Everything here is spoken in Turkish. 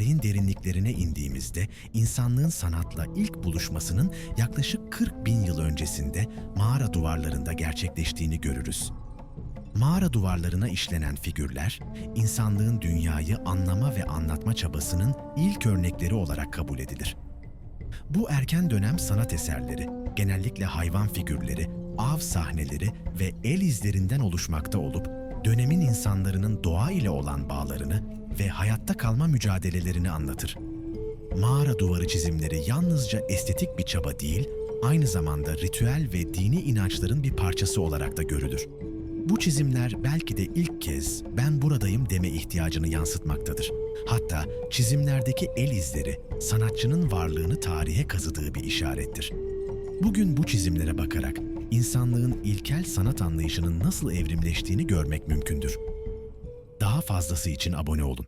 tarihin derinliklerine indiğimizde insanlığın sanatla ilk buluşmasının yaklaşık 40 bin yıl öncesinde mağara duvarlarında gerçekleştiğini görürüz. Mağara duvarlarına işlenen figürler, insanlığın dünyayı anlama ve anlatma çabasının ilk örnekleri olarak kabul edilir. Bu erken dönem sanat eserleri genellikle hayvan figürleri, av sahneleri ve el izlerinden oluşmakta olup dönemin insanlarının doğa ile olan bağlarını ve hayatta kalma mücadelelerini anlatır. Mağara duvarı çizimleri yalnızca estetik bir çaba değil, aynı zamanda ritüel ve dini inançların bir parçası olarak da görülür. Bu çizimler belki de ilk kez ben buradayım deme ihtiyacını yansıtmaktadır. Hatta çizimlerdeki el izleri sanatçının varlığını tarihe kazıdığı bir işarettir. Bugün bu çizimlere bakarak insanlığın ilkel sanat anlayışının nasıl evrimleştiğini görmek mümkündür. Daha fazlası için abone olun.